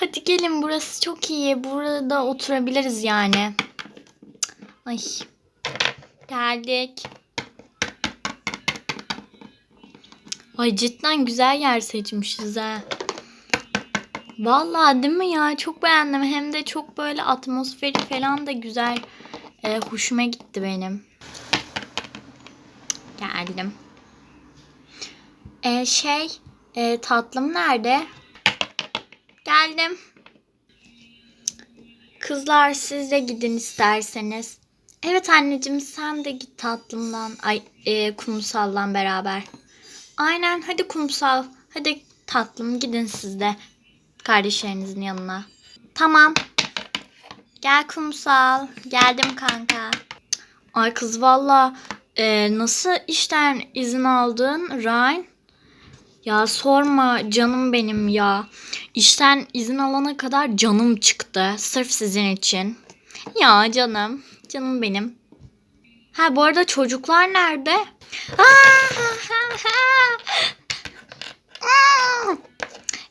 Hadi gelin burası çok iyi. Burada oturabiliriz yani. Ay. Geldik. Ay cidden güzel yer seçmişiz ha. Vallahi değil mi ya? Çok beğendim. Hem de çok böyle atmosferi falan da güzel. Ee, hoşuma gitti benim. Geldim. Ee, şey, e, tatlım nerede? Geldim. Kızlar siz de gidin isterseniz. Evet anneciğim sen de git tatlımdan. Ay e, kumsallan beraber. Aynen hadi kumsal. Hadi tatlım gidin siz de kardeşlerinizin yanına. Tamam. Gel kumsal. Geldim kanka. Ay kız valla e, nasıl işten izin aldın Ryan? Ya sorma canım benim ya. İşten izin alana kadar canım çıktı. Sırf sizin için. Ya canım. Canım benim. Ha bu arada çocuklar nerede?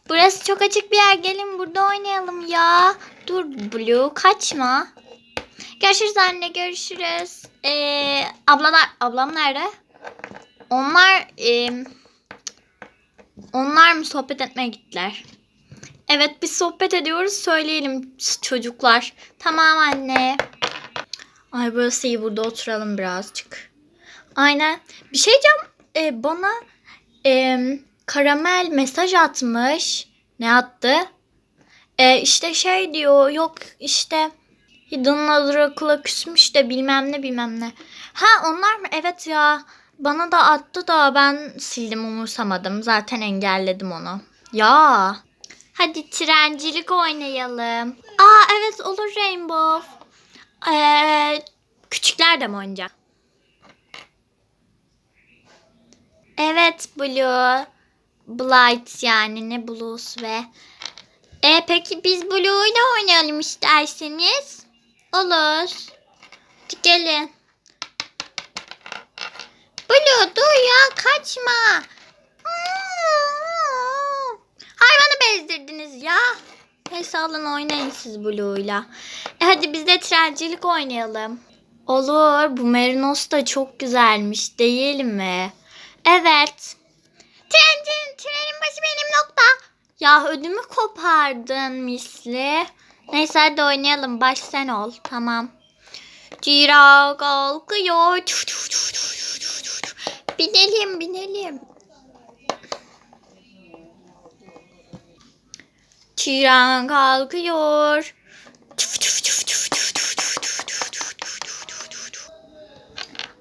Burası çok açık bir yer. Gelin burada oynayalım ya. Dur Blue kaçma. Görüşürüz anne görüşürüz. Ee, ablalar ablam nerede? Onlar e, onlar mı sohbet etmeye gittiler? Evet biz sohbet ediyoruz söyleyelim çocuklar. Tamam anne. Ay burası iyi burada oturalım birazcık. Aynen. Bir şey diyeceğim. Ee, bana e, karamel mesaj atmış. Ne attı? Ee, işte şey diyor yok işte Hidden Drakula küsmüş de bilmem ne bilmem ne. Ha onlar mı? Evet ya. Bana da attı da ben sildim umursamadım. Zaten engelledim onu. Ya. Hadi trencilik oynayalım. Aa evet olur Rainbow. Ee, küçükler de mi oynayacak? Evet Blue. Blight yani ne Blues ve. E peki biz Blue ile oynayalım isterseniz. Olur. Gelin. Blue dur ya kaçma. Hayvanı bezdirdiniz ya. Neyse alın oynayın siz Blue'yla. E hadi biz de trencilik oynayalım. Olur. Bu Merinos da çok güzelmiş değil mi? Evet. Trencin, trenin başı benim nokta. Ya ödümü kopardın misli. Neyse hadi oynayalım. Baş sen ol. Tamam. Cira kalkıyor. Binelim binelim. Çiran kalkıyor.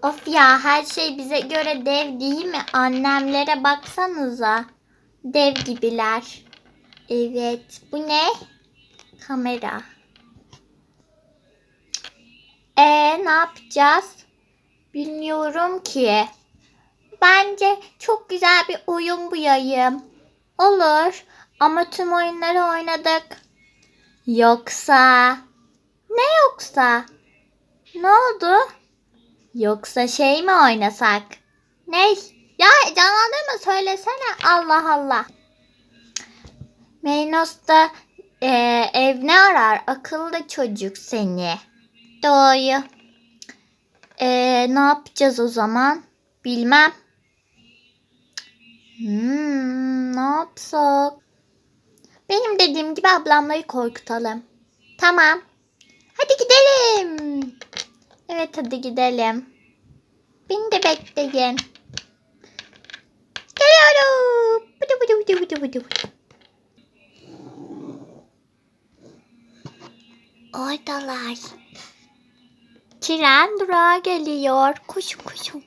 Of ya her şey bize göre dev değil mi? Annemlere baksanıza. Dev gibiler. Evet. Bu ne? Kamera. E ne yapacağız? Bilmiyorum ki. Bence çok güzel bir oyun bu yayım. Olur. Ama tüm oyunları oynadık. Yoksa... Ne yoksa? Ne oldu? Yoksa şey mi oynasak? Ne? Ya canlandırma söylesene. Allah Allah. Meynos da e, ev ne arar? Akıllı çocuk seni. Doğru. E, ne yapacağız o zaman? Bilmem. Hmm, ne yapsak? Benim dediğim gibi ablamları korkutalım. Tamam. Hadi gidelim. Evet hadi gidelim. Beni de bekleyin. Geliyorum. Bıdı bıdı bıdı bıdı bıdı. Oradalar. Tren durağa geliyor. Koşun koşun.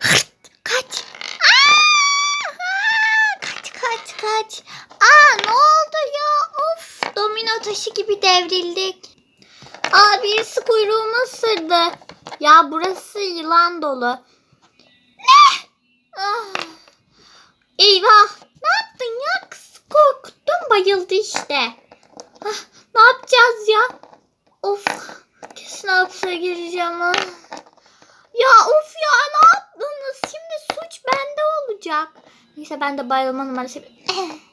Hırt, kaç. Aa, kaç kaç kaç. Aa ne oldu ya? Of domino taşı gibi devrildik. Aa birisi kuyruğumu ısırdı. Ya burası yılan dolu. Ne? Ah. Eyvah. Ne yaptın ya? Kız korkuttun bayıldı işte. Ah, ne yapacağız ya? Of. Kesin hapse gireceğim ha. Ya of ya ne yaptınız? Şimdi suç bende olacak. Neyse ben de bayılma numarası.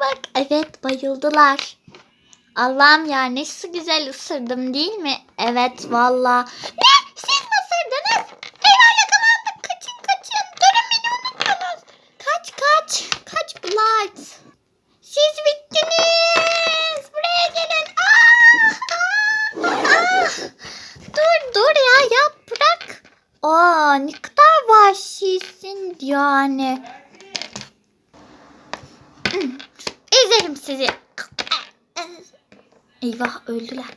bak. Evet bayıldılar. Allah'ım ya su güzel ısırdım değil mi? Evet valla. Ne? Siz mi ısırdınız? Eyvah yakalandık. Kaçın kaçın. Durun beni unuttunuz. Kaç kaç. Kaç Blood. Siz bittiniz. Buraya gelin. Aa, aa, aa. Dur dur ya yap bırak. Aa ne kadar vahşisin yani. Ezerim sizi. Eyvah öldüler.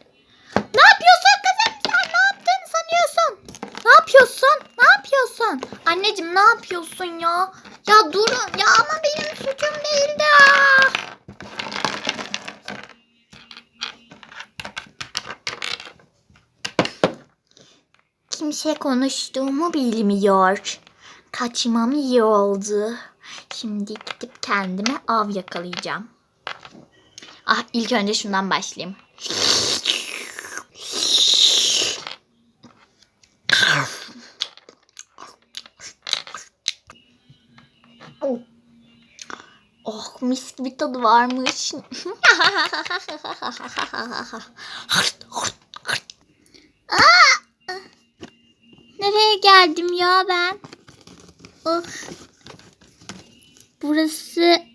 Ne yapıyorsun kızım sen? Ne yaptığını sanıyorsun? Ne yapıyorsun? Ne yapıyorsun? Anneciğim ne yapıyorsun ya? Ya durun ya ama benim suçum değildi. Kimse konuştuğumu bilmiyor. Kaçmam iyi oldu. Şimdi gidip kendime av yakalayacağım. Ah ilk önce şundan başlayayım. Oh. Mis gibi tadı varmış. Aa! Nereye geldim ya ben? Of. Burası